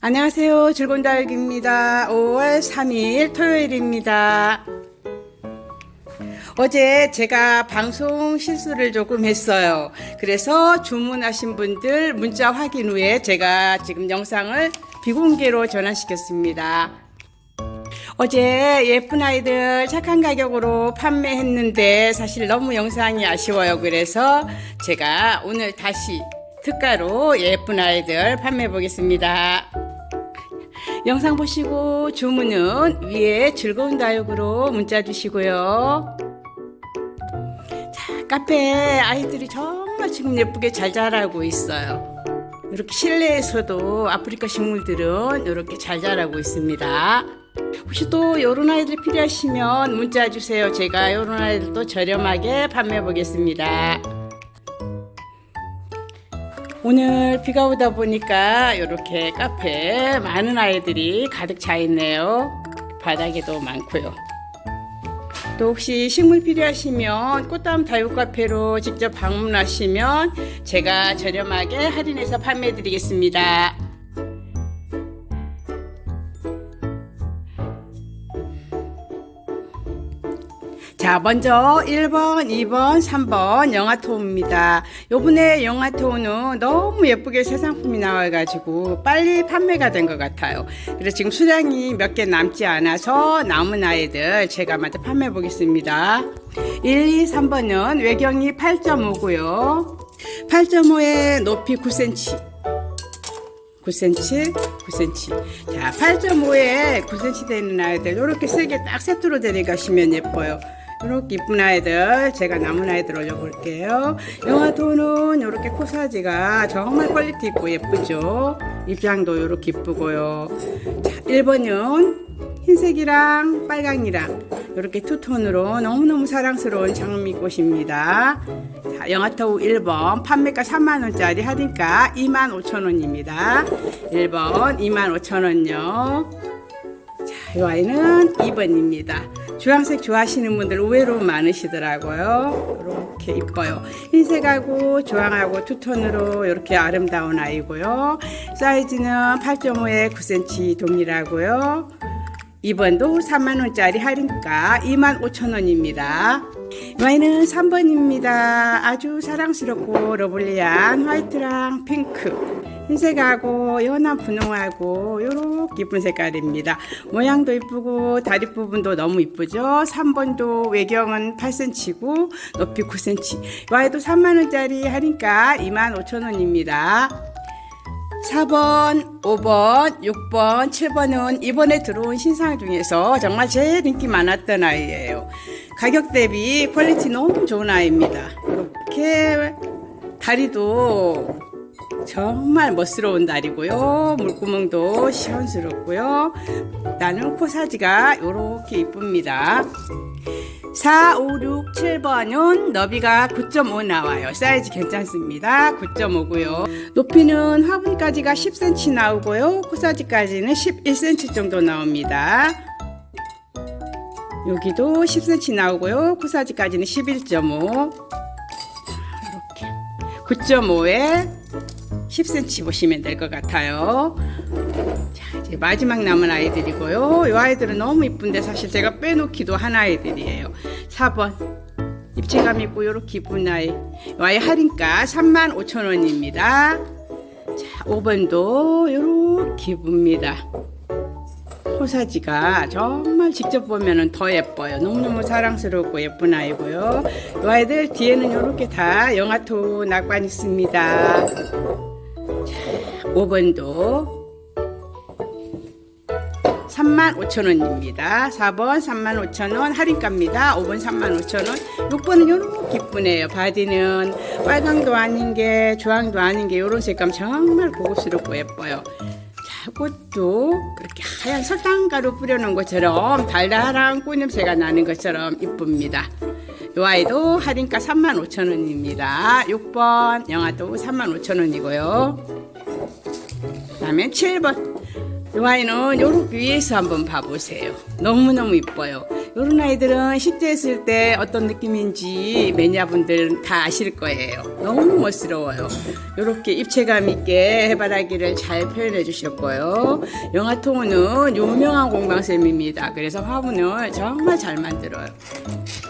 안녕하세요. 즐거운 다육입니다. 5월 3일 토요일입니다. 어제 제가 방송 실수를 조금 했어요. 그래서 주문하신 분들 문자 확인 후에 제가 지금 영상을 비공개로 전환시켰습니다. 어제 예쁜 아이들 착한 가격으로 판매했는데 사실 너무 영상이 아쉬워요. 그래서 제가 오늘 다시 특가로 예쁜 아이들 판매해 보겠습니다. 영상 보시고 주문은 위에 즐거운 다육으로 문자 주시고요. 자, 카페 아이들이 정말 지금 예쁘게 잘 자라고 있어요. 이렇게 실내에서도 아프리카 식물들은 이렇게 잘 자라고 있습니다. 혹시 또 이런 아이들 필요하시면 문자 주세요. 제가 이런 아이들도 저렴하게 판매해 보겠습니다. 오늘 비가 오다 보니까 이렇게 카페에 많은 아이들이 가득 차 있네요. 바닥에도 많고요. 또 혹시 식물 필요하시면 꽃다움 다육 카페로 직접 방문하시면 제가 저렴하게 할인해서 판매해 드리겠습니다. 자, 먼저 1번, 2번, 3번 영화토우입니다. 요번에 영화토우는 너무 예쁘게 새 상품이 나와가지고 빨리 판매가 된 것 같아요. 그래서 지금 수량이 몇 개 남지 않아서 남은 아이들 제가 먼저 판매해 보겠습니다. 1, 2, 3번은 외경이 8.5고요. 8.5에 높이 9cm. 9cm, 9cm. 자, 8.5에 9cm 되는 아이들, 이렇게 세게 딱 세트로 데려가시면 예뻐요. 이렇게 이쁜 아이들, 제가 남은 아이들 올려볼게요. 영화도는 이렇게 코사지가 정말 퀄리티 있고 예쁘죠? 입장도 이렇게 이쁘고요. 자, 1번은 흰색이랑 빨강이랑 이렇게 투톤으로 너무너무 사랑스러운 장미꽃입니다. 자, 영화타우 1번 판매가 3만원짜리 할인가 25,000원입니다. 1번 25,000원요. 자, 이 아이는 2번입니다. 주황색 좋아하시는 분들 의외로 많으시더라고요. 이렇게 이뻐요. 흰색하고 주황하고 투톤으로 이렇게 아름다운 아이고요. 사이즈는 8.5에 9cm 동일하고요. 2번도 3만원짜리 할인가 25,000원입니다. 이 아이는 3번입니다. 아주 사랑스럽고 러블리한 화이트랑 핑크, 흰색하고 연한 분홍하고 요렇게 이쁜 색깔입니다. 모양도 이쁘고 다리 부분도 너무 이쁘죠. 3번도 외경은 8cm고 높이 9cm. 이 아이도 3만원짜리 할인가 25,000원입니다. 4번, 5번, 6번, 7번은 이번에 들어온 신상 중에서 정말 제일 인기 많았던 아이예요. 가격 대비 퀄리티 너무 좋은 아이입니다. 이렇게 다리도 정말 멋스러운 다리고요. 물구멍도 시원스럽고요. 나는 코사지가 이렇게 이쁩니다. 4, 5, 6, 7번은 너비가 9.5 나와요. 사이즈 괜찮습니다. 9.5고요. 높이는 화분까지가 10cm 나오고요. 코사지까지는 11cm 정도 나옵니다. 여기도 10cm 나오고요. 코사지까지는 11.5. 이렇게 9.5에 10cm 보시면 될 것 같아요. 자, 이제 마지막 남은 아이들이고요. 이 아이들은 너무 이쁜데 사실 제가 빼놓기도 한 아이들이에요. 4번. 입체감 있고 이렇게 이쁜 아이. 이 아이 할인가 35,000원입니다. 자, 5번도 이렇게 이쁩니다. 호사지가 정말 직접 보면 더 예뻐요. 너무너무 사랑스럽고 예쁜 아이고요. 이 아이들 뒤에는 이렇게 다 영화토 낙관 있습니다. 자, 5번도 35,000원입니다. 4번 35,000원 할인가입니다. 5번 35,000원. 6번은 요렇게 이쁘네요. 바디는 빨강도 아닌 게 주황도 아닌 게 요런 색감 정말 고급스럽고 예뻐요. 자, 꽃도 그렇게 하얀 설탕가루 뿌려놓은 것처럼 달달한 꽃냄새가 나는 것처럼 이쁩니다. 이 아이도 할인가 35,000원입니다. 6번 영화도 35,000원이고요. 그다음에 7번 이 아이는 요렇게 위에서 한번 봐보세요. 너무너무 이뻐요. 이런 아이들은 식재했을 때 어떤 느낌인지 매니아분들 다 아실 거예요. 너무 멋스러워요. 이렇게 입체감 있게 해바라기를 잘 표현해 주셨고요. 영화통은 유명한 공방쌤입니다. 그래서 화분을 정말 잘 만들어요.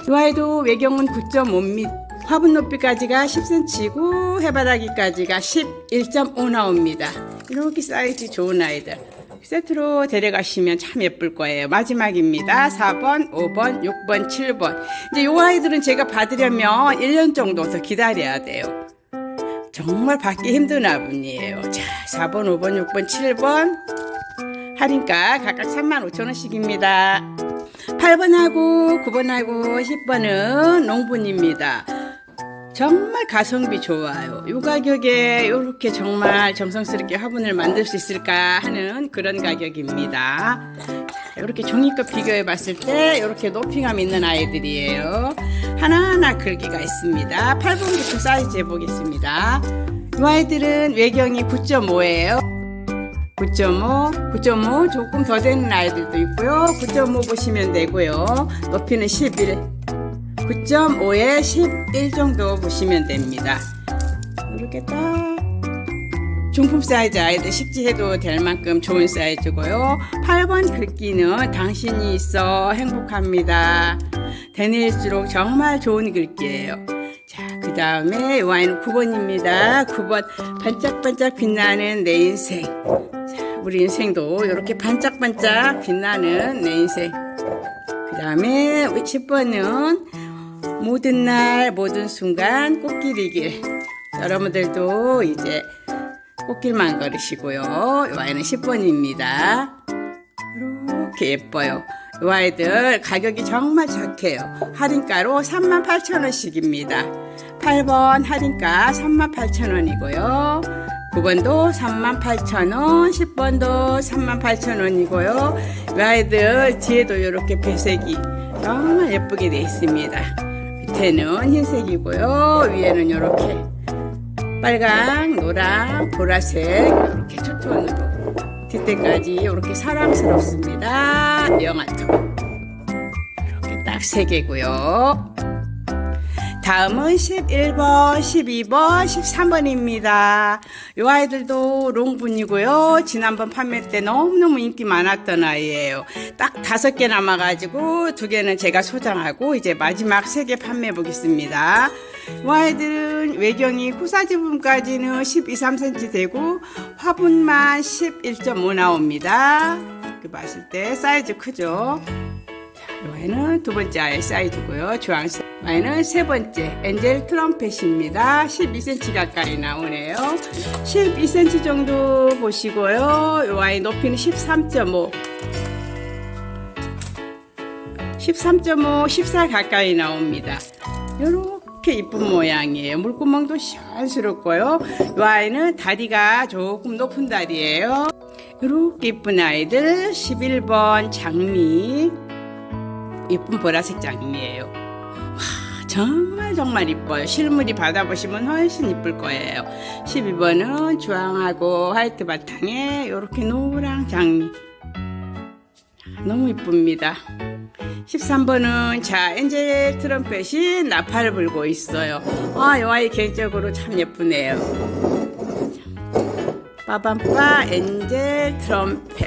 이 아이도 외경은 9.5m, 화분 높이까지가 10cm고 해바라기까지가 11.5 나옵니다. 이렇게 사이즈 좋은 아이들. 세트로 데려가시면 참 예쁠 거예요. 마지막입니다. 4번, 5번, 6번, 7번. 이제 이 아이들은 제가 받으려면 1년 정도 더 기다려야 돼요. 정말 받기 힘든 화분이에요. 자, 4번, 5번, 6번, 7번. 할인가 각각 35,000원씩입니다. 8번하고 9번하고 10번은 농분입니다. 정말 가성비 좋아요. 이 가격에 이렇게 정말 정성스럽게 화분을 만들 수 있을까 하는 그런 가격입니다. 이렇게 종이컵 비교해 봤을 때 이렇게 높이감 있는 아이들이에요. 하나하나 글귀가 있습니다. 8번부터 사이즈 해보겠습니다. 이 아이들은 외경이 9.5예요. 9.5, 9.5 조금 더 되는 아이들도 있고요. 9.5 보시면 되고요. 높이는 11, 9.5에 11 정도 보시면 됩니다. 이렇게 딱 중품 사이즈 아이들 식지해도 될 만큼 좋은 사이즈고요. 8번 글귀는 당신이 있어 행복합니다. 대내일수록 정말 좋은 글귀예요. 자, 그 다음에 와인 9번입니다. 9번 반짝반짝 빛나는 내 인생. 자, 우리 인생도 이렇게 반짝반짝 빛나는 내 인생. 그 다음에 10번은 모든 날 모든 순간 꽃길이길. 여러분들도 이제 꽃길만 걸으시고요. 이 아이는 10번입니다. 이렇게 예뻐요. 이 아이들 가격이 정말 착해요. 할인가로 38,000원씩입니다. 8번 할인가 38,000원이고요. 9번도 38,000원, 10번도 38,000원이고요. 이 아이들 뒤에도 이렇게 배색이 정말 예쁘게 되어 있습니다. 밑에는 흰색이고요. 위에는 이렇게 빨강, 노랑, 보라색 이렇게 투톤으로 뒷대까지 이렇게 사랑스럽습니다. 영화통 이렇게 딱 세 개고요. 다음은 11번, 12번, 13번입니다. 이 아이들도 롱분이고요. 지난번 판매 때 너무너무 인기 많았던 아이예요. 딱 다섯 개 남아가지고 두 개는 제가 소장하고 이제 마지막 세 개 판매해 보겠습니다. 이 아이들은 외경이 코사지 부분까지는 12, 3cm 되고 화분만 11.5 나옵니다. 이렇게 봤을 때 사이즈 크죠? 와인은 두 번째 아이 사이즈고요. 주황색 와인은 세 번째 엔젤 트럼펫입니다. 12cm 가까이 나오네요. 12cm 정도 보시고요. 이 와인 높이는 13.5 13.5, 14 가까이 나옵니다. 이렇게 이쁜 모양이에요. 물구멍도 시원스럽고요. 이 아이는 다리가 조금 높은 다리예요. 이렇게 이쁜 아이들 11번 장미 예쁜 보라색 장미예요. 와, 정말 정말 이뻐요. 실물이 받아보시면 훨씬 이쁠 거예요. 12번은 주황하고 화이트 바탕에 이렇게 노랑 장미. 너무 이쁩니다. 13번은 자 엔젤 트럼펫이 나팔을 불고 있어요. 아, 이 아이 개인적으로 참 예쁘네요. 빠밤빠 엔젤 트럼펫.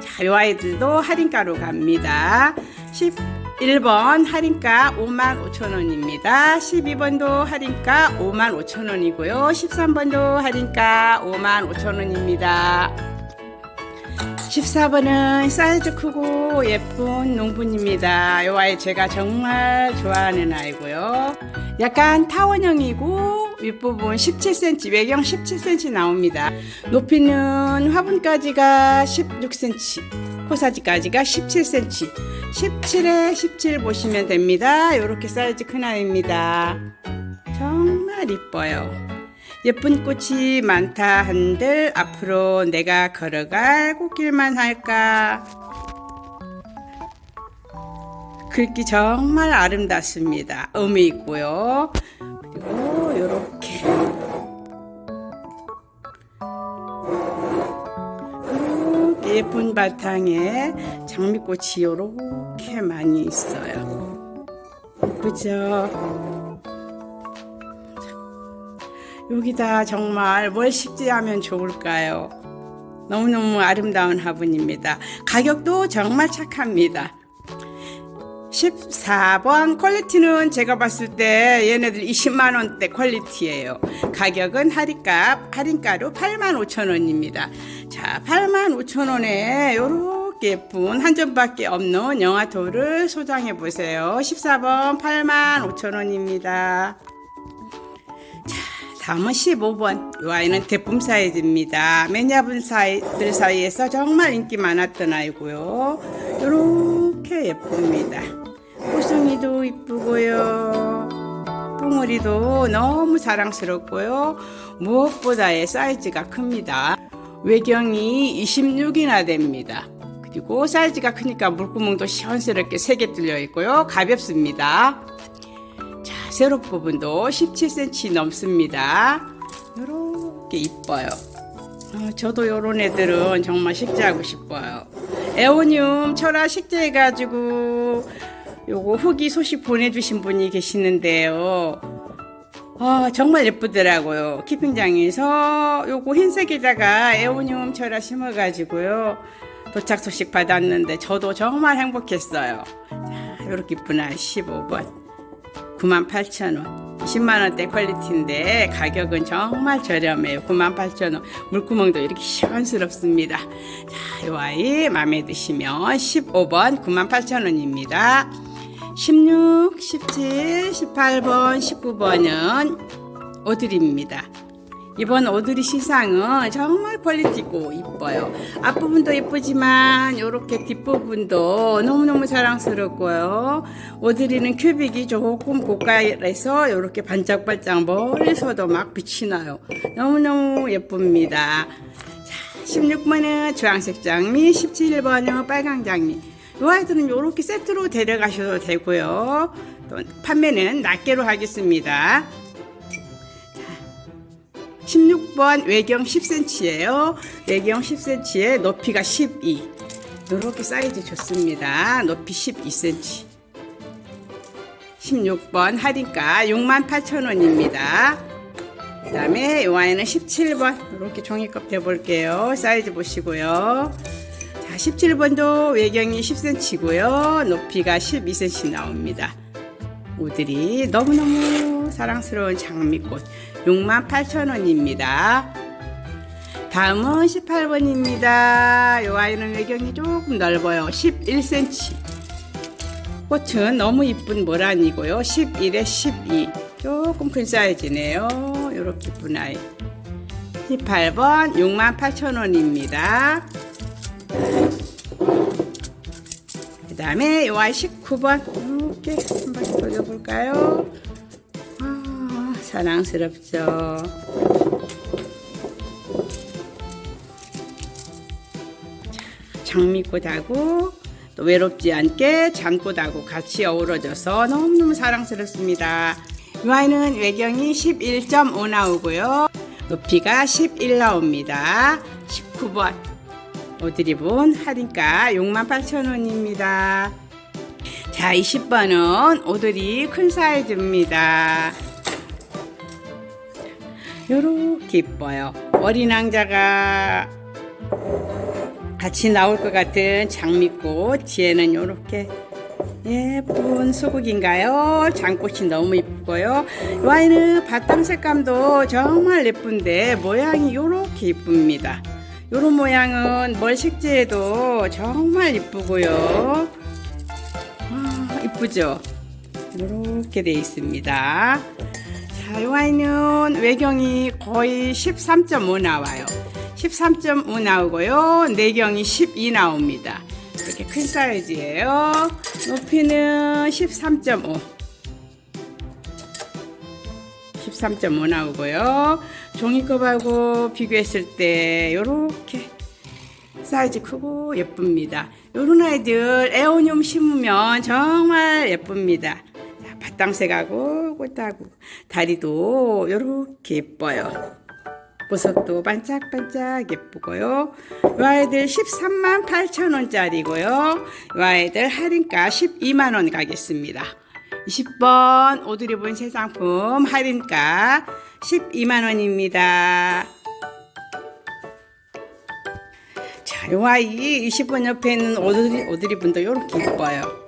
자, 이 아이들도 할인가로 갑니다. 11번 할인가 55,000원입니다. 12번도 할인가 55,000원이고요. 13번도 할인가 55,000원입니다. 14번은 사이즈 크고 예쁜 농분입니다. 이 아이 제가 정말 좋아하는 아이고요. 약간 타원형이고 윗부분 17cm, 외경 17cm 나옵니다. 높이는 화분까지가 16cm, 코사지까지가 17cm. 17에 17 보시면 됩니다. 이렇게 사이즈 큰 아이입니다. 정말 이뻐요. 예쁜 꽃이 많다 한들 앞으로 내가 걸어갈 꽃길만 할까? 글귀 정말 아름답습니다. 의미 있고요. 그리고 이렇게 예쁜 바탕에 자 장미꽃이 요렇게 많이 있어요. 그죠? 여기다 정말 뭘 식재하면 좋을까요? 너무너무 아름다운 화분입니다. 가격도 정말 착합니다. 14번 퀄리티는 제가 봤을 때 얘네들 20만 원대 퀄리티예요. 가격은 할인값 할인가로 8만 5천 원입니다. 자, 8만 5천 원에 요렇게 예쁜 한 점밖에 없는 영화토를 소장해 보세요. 14번 8만 5천 원입니다. 다음은 15번. 이 아이는 대품 사이즈입니다. 매니아분 사이들 사이에서 정말 인기 많았던 아이고요. 이렇게 예쁩니다. 호송이도 이쁘고요. 뿡우리도 너무 사랑스럽고요. 무엇보다의 사이즈가 큽니다. 외경이 26이나 됩니다. 그리고 사이즈가 크니까 물구멍도 시원스럽게 3개 뚫려 있고요. 가볍습니다. 자, 세로 부분도 17cm 넘습니다. 이렇게 이뻐요. 어, 저도 요런 애들은 정말 식재하고 싶어요. 에오늄 철화 식재해가지고 요거 후기 소식 보내주신 분이 계시는데요. 아, 정말 예쁘더라고요. 키핑장에서 요거 흰색에다가 에오늄 철화 심어가지고요. 도착 소식 받았는데 저도 정말 행복했어요. 자, 요렇게 아이 15번. 98,000원. 20만원대 퀄리티인데 가격은 정말 저렴해요. 98,000원. 물구멍도 이렇게 시원스럽습니다. 자, 이 아이 마음에 드시면 15번 98,000원입니다. 16, 17, 18번, 19번은 오드리입니다. 이번 오드리 시상은 정말 퀄리티 있고 이뻐요. 앞부분도 이쁘지만 이렇게 뒷부분도 너무너무 사랑스럽고요. 오드리는 큐빅이 조금 고가에서 이렇게 반짝반짝 멀리서도 막 빛이 나요. 너무너무 예쁩니다. 자, 16번은 주황색 장미, 17번은 빨강 장미. 이 아이들은 이렇게 세트로 데려가셔도 되고요. 또 판매는 낱개로 하겠습니다. 16번 외경 10cm예요. 외경 10cm에 높이가 12. 이렇게 사이즈 좋습니다. 높이 12cm. 16번 할인가 68,000원입니다. 그 다음에 이 아이는 17번 이렇게 종이컵 대볼게요. 사이즈 보시고요. 자, 17번도 외경이 10cm고요. 높이가 12cm 나옵니다. 오들이 너무너무 사랑스러운 장미꽃 68,000원입니다. 다음은 18번입니다. 이 아이는 외경이 조금 넓어요. 11cm. 꽃은 너무 이쁜 모란이고요. 11에 12. 조금 큰 사이즈네요. 이렇게 이쁜 아이. 18번 68,000원입니다. 그 다음에 이 아이 19번. 이렇게 한 바퀴 돌려볼까요? 아, 사랑스럽죠. 장미꽃하고 또 외롭지 않게 장꽃하고 같이 어우러져서 너무너무 사랑스럽습니다. 이 아이는 외경이 11.5 나오고요. 높이가 11 나옵니다. 19번 오드리본 할인가 68,000원입니다. 자, 20번은 오드리 큰 사이즈입니다. 요렇게 이뻐요. 어린 왕자가 같이 나올 것 같은 장미꽃 뒤에는 요렇게 예쁜 수국인가요? 장꽃이 너무. 이 아이는 바탕 색감도 정말 예쁜데 모양이 요렇게 이쁩니다. 요런 모양은 뭘 식재해도 정말 이쁘고요. 아, 이쁘죠? 이렇게 돼 있습니다. 자, 이 와인은 외경이 거의 13.5 나와요. 13.5 나오고요. 내경이 12 나옵니다. 이렇게 큰 사이즈예요. 높이는 13.5. 13.5 나오고요. 종이컵하고 비교했을 때 이렇게 사이즈 크고 예쁩니다. 요런 아이들 에오늄 심으면 정말 예쁩니다. 자, 밭당색하고 꽃하고 다리도 이렇게 예뻐요. 보석도 반짝반짝 예쁘고요. 이 아이들 13만 8천 원짜리고요. 이 아이들 할인가 12만 원 가겠습니다. 20번 옷을 입은 새 상품 할인가 12만 원입니다. 자, 요 아이 20번 옆에 있는 오드리, 오드리 분도 이렇게 이뻐요.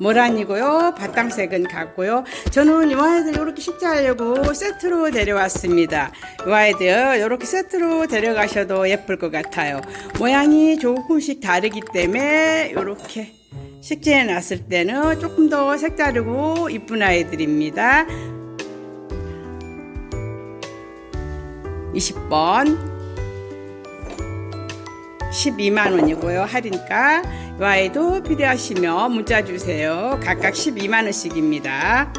모란이고요. 바탕색은 같고요. 저는 요 아이들 이렇게 식재하려고 세트로 데려왔습니다. 요 아이들 이렇게 세트로 데려가셔도 예쁠 것 같아요. 모양이 조금씩 다르기 때문에 이렇게 식재해 놨을 때는 조금 더 색다르고 이쁜 아이들입니다. 20번 12만 원이고요. 할인가. 이 아이도 필요하시면 문자 주세요. 각각 12만 원씩입니다.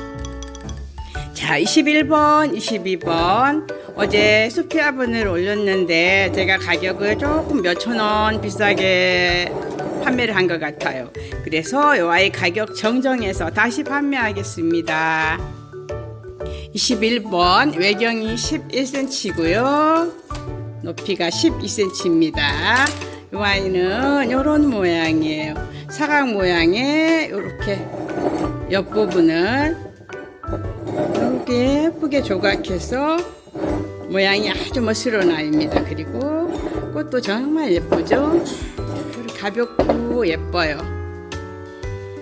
자, 21번, 22번. 어제 수피아분을 올렸는데 제가 가격을 조금 몇천 원 비싸게 판매를 한 것 같아요. 그래서 이 아이 가격 정정해서 다시 판매하겠습니다. 21번 외경이 11cm고요. 높이가 12cm입니다. 이 아이는 이런 모양이에요. 사각 모양의 이렇게 옆부분을 이렇게 예쁘게 조각해서 모양이 아주 멋스러운 아이입니다. 그리고 꽃도 정말 예쁘죠? 가볍고 예뻐요.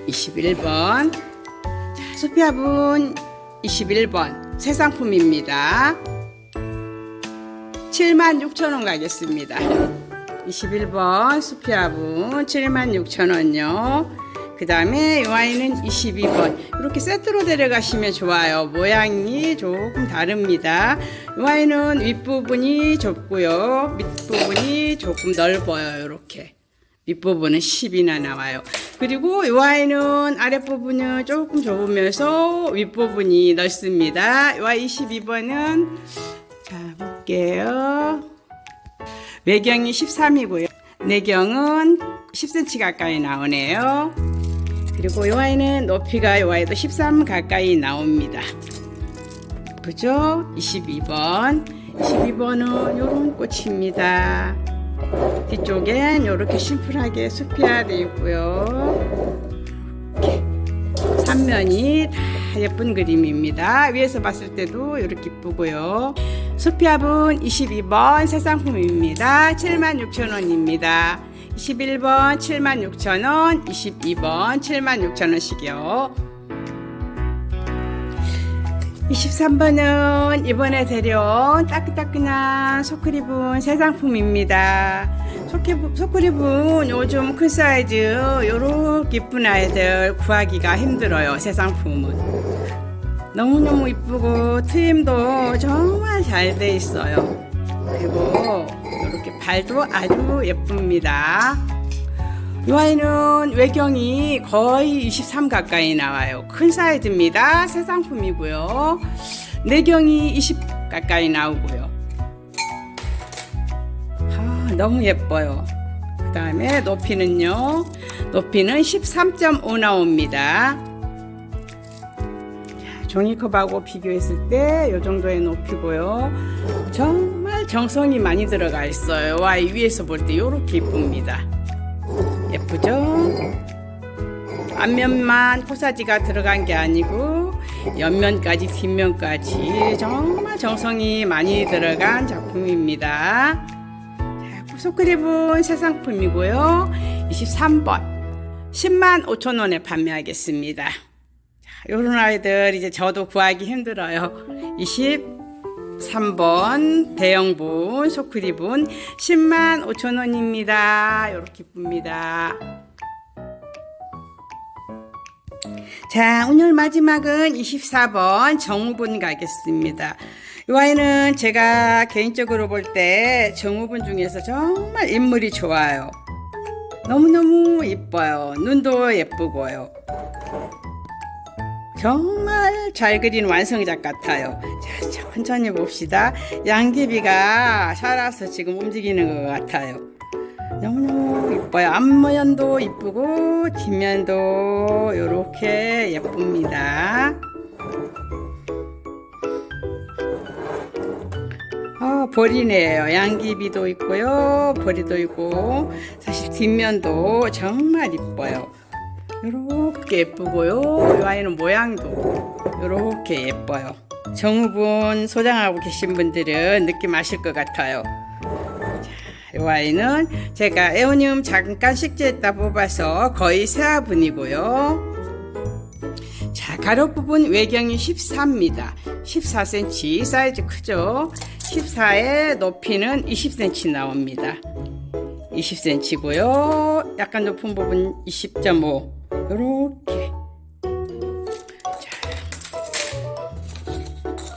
21번. 자, 소피아분 21번. 새 상품입니다. 76,000원 가겠습니다. 21번 수피아분 76,000원요. 그 다음에 이 아이는 22번 이렇게 세트로 데려가시면 좋아요. 모양이 조금 다릅니다. 이 아이는 윗부분이 좁고요. 밑부분이 조금 넓어요. 이렇게 윗부분은 10이나 나와요. 그리고 이 아이는 아랫부분은 조금 좁으면서 윗부분이 넓습니다. 이 아이 22번은 자 볼게요. 외경이 13이고요. 내경은 10cm 가까이 나오네요. 그리고 이 아이는 높이가 이 아이도 13 가까이 나옵니다. 그죠? 22번. 22번은 이런 꽃입니다. 뒤쪽엔 이렇게 심플하게 수피화 되어 있고요. 이렇게 삼면이 다 예쁜 그림입니다. 위에서 봤을 때도 이렇게 이쁘고요. 수피압은 22번 새 상품입니다. 76,000원입니다. 21번 76,000원, 22번 76,000원씩이요. 23번은 이번에 데려온 따끈따끈한 소크리분 새 상품입니다. 소크리분, 요즘 큰 사이즈 요렇게 이쁜 아이들 구하기가 힘들어요. 새 상품은. 너무너무 이쁘고 트임도 정말 잘 돼 있어요. 그리고 이렇게 발도 아주 예쁩니다. 이 아이는 외경이 거의 23 가까이 나와요. 큰 사이즈입니다. 새 상품이고요. 내경이 20 가까이 나오고요. 아, 너무 예뻐요. 그 다음에 높이는요. 높이는 13.5 나옵니다. 종이컵하고 비교했을 때 이 정도의 높이고요. 정말 정성이 많이 들어가 있어요. 와, 이 위에서 볼 때 이렇게 이쁩니다. 예쁘죠? 앞면만 코사지가 들어간 게 아니고 옆면까지 뒷면까지 정말 정성이 많이 들어간 작품입니다. 자, 소크립은 새 상품이고요. 23번 10만 5천 원에 판매하겠습니다. 이런 아이들 이제 저도 구하기 힘들어요. 23번 대형분 소크리분 10만 5천 원입니다. 이렇게 이쁩니다. 자, 오늘 마지막은 24번 정우분 가겠습니다. 이 아이는 제가 개인적으로 볼 때 정우분 중에서 정말 인물이 좋아요. 너무너무 이뻐요. 눈도 예쁘고요. 정말 잘 그린 완성작 같아요. 자, 천천히 봅시다. 양귀비가 살아서 지금 움직이는 것 같아요. 너무너무 이뻐요. 앞면도 이쁘고 뒷면도 이렇게 예쁩니다. 아, 보리네요. 양귀비도 있고요. 보리도 있고 사실 뒷면도 정말 이뻐요. 이렇게 예쁘고요. 이 아이는 모양도 이렇게 예뻐요. 정우분 소장하고 계신 분들은 느낌 아실 것 같아요. 이 아이는 제가 에오니움 잠깐 식재했다 뽑아서 거의 새화분이고요. 자, 가로 부분 외경이 14입니다. 14cm 사이즈 크죠? 14의 높이는 20cm 나옵니다. 20cm고요. 약간 높은 부분 20.5. 요렇게. 자.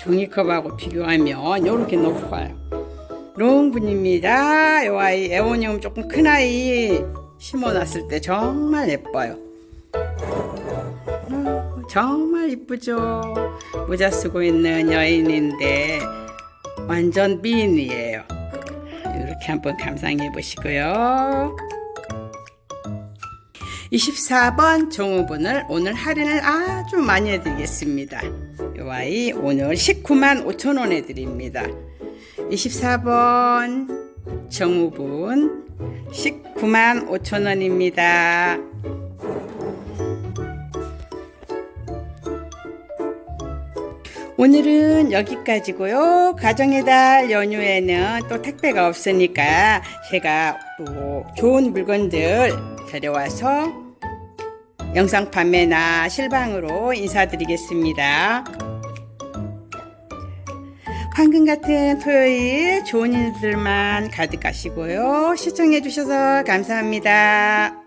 종이컵하고 비교하면 요렇게 높아요. 롱분입니다. 요 아이 에오니움 조금 큰 아이 심어놨을 때 정말 예뻐요. 어, 정말 이쁘죠. 모자 쓰고 있는 여인인데 완전 미인이에요. 이렇게 한번 감상해 보시고요. 24번 종우분을 오늘 할인을 아주 많이 해드리겠습니다. 이 아이 오늘 19만 5천 원에 드립니다. 24번 정우분 19만 5천 원입니다. 오늘은 여기까지고요. 가정의 달 연휴에는 또 택배가 없으니까 제가 또 좋은 물건들 데려와서 영상 판매나 실방으로 인사드리겠습니다. 황금 같은 토요일 좋은 일들만 가득하시고요. 시청해 주셔서 감사합니다.